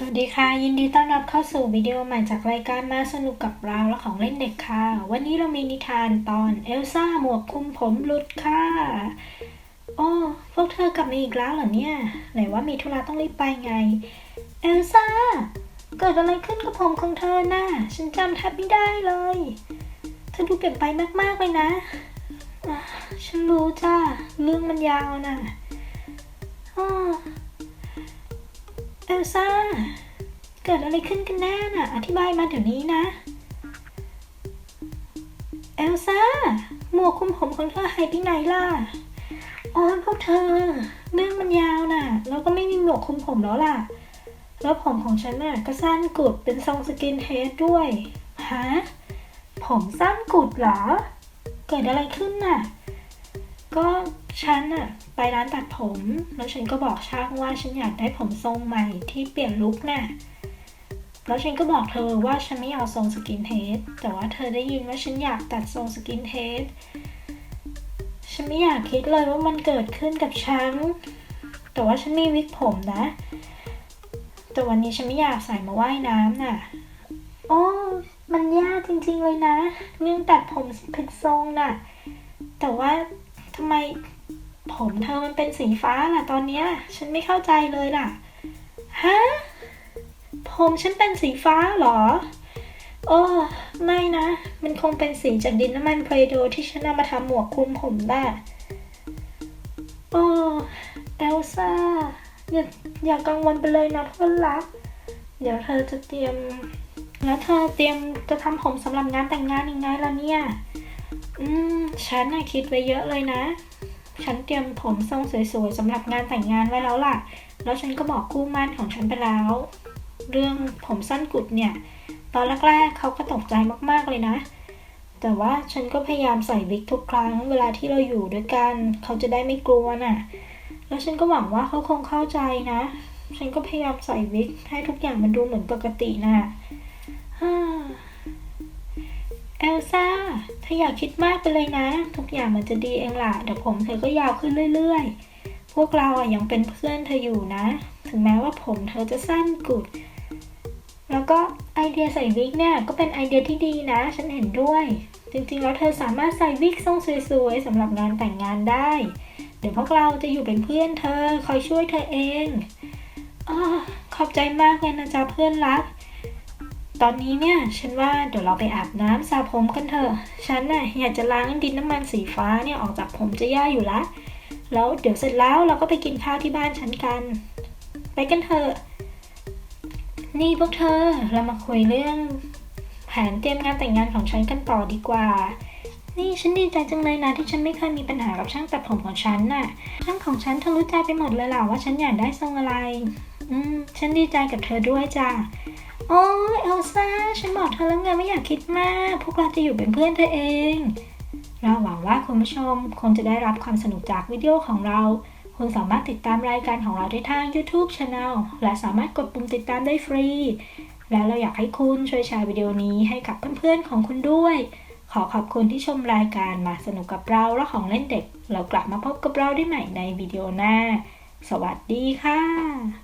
สวัสดีค่ะ ยินดีต้อนรับเข้าสู่วิดีโอใหม่จากรายการมาสนุกกับเราและของเล่นเด็กค่ะ วันนี้เรามีนิทานตอนเอลซ่าหมวกคุมผมหลุดค่ะ โอ้พวกเธอกลับมาอีกแล้วเหรอเนี่ย ไหนว่ามีธุระต้องรีบไปไง เอลซ่า เกิดอะไรขึ้นกับผมของเธอน่ะฉันจำแทบไม่ได้เลย เธอดูเปลี่ยนไปมากๆเลยนะฉันรู้จ้าเรื่องมันยาวน่ะอ้อเอ ลซ่า เกิดอะไรขึ้นกันแน่น่ะ อธิบายมาเดี๋ยวนี้นะ เอลซ่า หมวกคลุมผมของเธอหายไปไหนล่ะโอ้ยพวกเธอ เรื่องมันยาวน่ะ แล้วก็ไม่มีหมวกคลุมผมแล้วล่ะ แล้วผมของฉันน่ะก็สั้นกุดเป็นทรงสกินเฮดด้วย ฮะ ผมสั้นกุดเหรอ เกิดอะไรขึ้นน่ะ ก็ ฉันอะไปร้านตัดผม แล้วฉันก็บอกช่างว่าฉันอยากได้ผมทรงใหม่ที่เปลี่ยนลุคน่ะแล้วฉันก็บอกเธอว่าฉันไม่เอาทรงสกินเฮดแต่ว่าเธอได้ยินว่าฉันอยากตัดทรงสกินเฮดฉันไม่อยากคิดเลยว่ามันเกิดขึ้นกับฉัน แต่ว่าฉันมีวิกผมนะ แต่วันนี้ฉันไม่อยากใส่มาว่ายน้ำน่ะ โอ้มันยากจริงๆเลยนะ เรื่องตัดผมผิดทรงน่ะ แต่ว่าทำไม ผมเธอมันเป็นสีฟ้าล่ะตอนเนี้ย ฉันไม่เข้าใจเลยล่ะ ฮะ ผมฉันเป็นสีฟ้าเหรอ โอ้ไม่นะ มันคงเป็นสีจากดินน้ำมันเพลโดที่ฉันเอามาทำหมวกคลุมผมได้โอ้เอลซ่าอย่าอย่ากังวลไปเลยนะเพื่อนรัก เดี๋ยวเธอจะเตรียม แล้วเธอเตรียมจะทำผมสำหรับงานแต่งงานยังไงล่ะเนี่ย อืม ฉันน่ะคิดไว้เยอะเลยนะ ฉันเตรียมผมทรงสวยๆสำหรับงานแต่งงานไว้แล้วล่ะ แล้วฉันก็บอกคู่มั่นของฉันไปแล้ว เรื่องผมสั้นกุดเนี่ย ตอนแรกๆเขาก็ตกใจมากๆเลยนะ แต่ว่าฉันก็พยายามใส่วิกทุกครั้ง เวลาที่เราอยู่ด้วยกัน เขาจะได้ไม่กลัวน่ะ แล้วฉันก็หวังว่าเขาคงเข้าใจนะ ฉันก็พยายามใส่วิกให้ทุกอย่างมันดูเหมือนปกติน่ะฮ่า เอลซ่าเธออย่าคิดมากไปเลยนะ ทุกอย่างมันจะดีเองล่ะเดี๋ยวผมเธอก็ยาวขึ้นเรื่อยๆ พวกเราอะยังเป็นเพื่อนเธออยู่นะ ถึงแม้ว่าผมเธอจะสั้นกุด แล้วก็ไอเดียใส่วิกเนี่ยก็เป็นไอเดียที่ดีนะ ฉันเห็นด้วย จริงๆ แล้วเธอสามารถใส่วิกทรงสวยๆสำหรับงานแต่งงานได้ เดี๋ยวพวกเราจะอยู่เป็นเพื่อนเธอคอยช่วยเธอเองอาขอบใจมากเลยนะจ๊ะเพื่อนรัก ตอนนี้เนี่ย ฉันว่าเดี๋ยวเราไปอาบน้ำสระผมกันเถอะ ฉันน่ะอยากจะล้างดินน้ำมันสีฟ้าเนี่ยออกจากผมจะย่อยู่ละ แล้วเดี๋ยวเสร็จแล้วเราก็ไปกินข้าวที่บ้านฉันกัน ไปกันเถอะ นี่พวกเธอเรามาคุยเรื่อง แผนเตรียมงานแต่งงานของฉันกันต่อดีกว่า นี่ฉันดีใจจังเลยนะที่ฉันไม่เคยมีปัญหากับช่างตัดผมของฉันน่ะ ช่างของฉันเธอรู้ใจไปหมดเลยล่ะว่าฉันอยากได้ทรงอะไร อืม ฉันดีใจกับเธอด้วยจ้ะ โอ้ยเอลซ่า ฉันบอกเธอแล้วไงไม่อยากคิดมาก พวกเราจะอยู่เป็นเพื่อนเธอเอง เราหวังว่าคุณผู้ชมคงจะได้รับความสนุกจากวิดีโอของเรา คุณสามารถติดตามรายการของเราได้ทาง YouTube Channel และสามารถกดปุ่มติดตามได้ฟรี และเราอยากให้คุณช่วยแชร์วิดีโอนี้ให้กับเพื่อนๆของคุณด้วย ขอขอบคุณที่ชมรายการมาสนุกกับเราและของเล่นเด็ก เรากลับมาพบกับเราได้ใหม่ในวิดีโอหน้า สวัสดีค่ะ